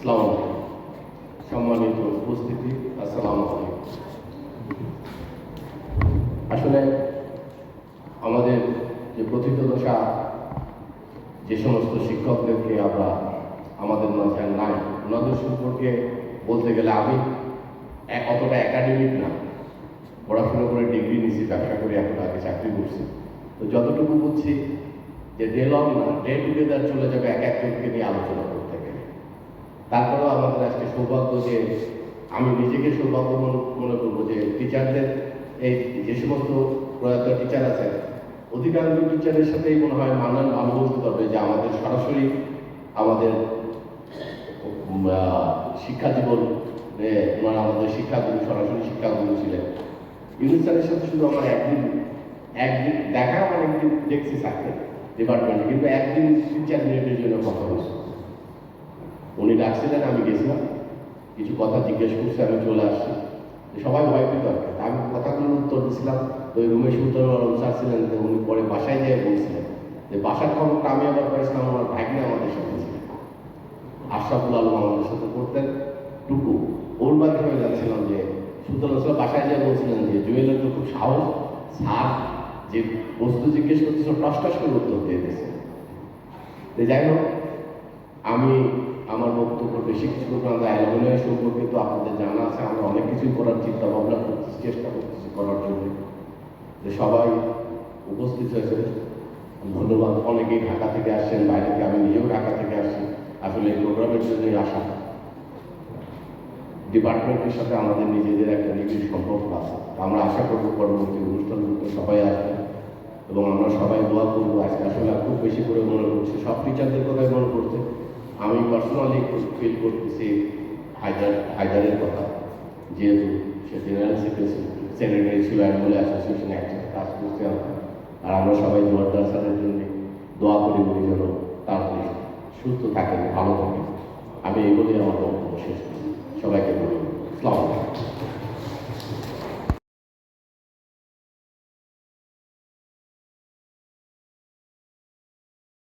আলাইকুম সম্মানিত উপস্থিতি, আসসালামু আসলে আমাদের যে প্রথিত দশা, যে সমস্ত শিক্ষকদেরকে আমরা আমাদের মাঝে নাই, ওনাদের সম্পর্কে বলতে গেলে আমি অতটা একাডেমিক না। পড়াশোনা করে ডিগ্রি নিয়েছি, ব্যবসা করে এখন আগে চাকরি করছি। তো যতটুকু বুঝছি যে ডে লং না ডে টুগেদার চলে যাবে এক একজনকে নিয়ে আলোচনা করতে গেলে তারপরেও আমাদের আজকে সৌভাগ্য যে আমি নিজেকে সৌভাগ্য মনে- মনে করব যে টিচারদের এই যে সমস্ত প্রয়াত টিচার আছে, অধিকাংশ টিচারের সাথেই মনে হয় মানান ভালো বলতে পারবে যে আমাদের সরাসরি আমাদের শিক্ষা জীবন ওনারা আমাদের শিক্ষাগুরু, সরাসরি শিক্ষাগুরু ছিলেন। ইউনুস স্যারের সাথে শুধু আমার একদিন একদিন দেখা আমার একদিন দেখছি সাথে ডিপার্টমেন্টে কিন্তু একদিন তিন চার মিনিটের জন্য কথা বলছি। উনি ডাকছিলেন, আমি গেছিলাম। কিছু কথা জিজ্ঞেস করছে, আমি চলে আসছি। সবাই ভয় পেত। আর কি। আমি কথাগুলোর উত্তর দিছিলাম। ওই রুমে সুলতান আলম স্যার ছিলেন উনি পরে বাসায় যেয়ে বলছিলেন যে, বাসার খবরটা আমি আবার পাইছিলাম আমার ভাগ্নে আমাদের সাথে ছিলেন আশরাফুল আলম আমাদের সাথে করতেন। টুকু, ওর মাধ্যমে যাচ্ছিলাম যে সুলতান আসলাম বাসায় যেয়ে বলছিলেন যে, জুয়েলের তো খুব সাহস। স্যার যে বস্তু জিজ্ঞেস করতেছিল টস টস করে উত্তর দিয়ে দিয়েছে। যাই হোক, আমি আমার বক্তব্য বেশি কিছু করব না অ্যালুমিনিয়াম সম্পর্কে তো আপনাদের জানা আছে, আমরা অনেক কিছুই করার চিন্তা ভাবনা করতেছি, চেষ্টা করতেছি করার জন্য। যে সবাই উপস্থিত হয়েছে ধন্যবাদ, অনেকেই ঢাকা থেকে আসছেন, বাইরে থেকে আমি নিজেও ঢাকা থেকে আসছি। আসলে এই প্রোগ্রামের জন্যই আসা। ডিপার্টমেন্টের সাথে আমাদের নিজেদের একটা নিবিড় সম্পর্ক আছে। আমরা আশা করব পরবর্তী অনুষ্ঠানগুলোতে সবাই আসবে এবং আমরা সবাই দোয়া করব। আজকে আসলে খুব বেশি করে মনে করছি সব টিচারদের কথাই মনে করছে আমি পার্সোনালি ফিল করতেছি হায়দার, হায়দারের কথা। যেহেতু সে জেনারেল সেক্রেটারি ছিল বলে অ্যাসোসিয়েশন একসাথে কাজ করতে আমরা আর আমরা সবাই জোয়ারদার স্যারের জন্য দোয়া করি বলি যেন তাড়াতাড়ি সুস্থ থাকেন, ভালো থাকেন। আমি এই বলেই আমার বক্তব্য শেষ করছি।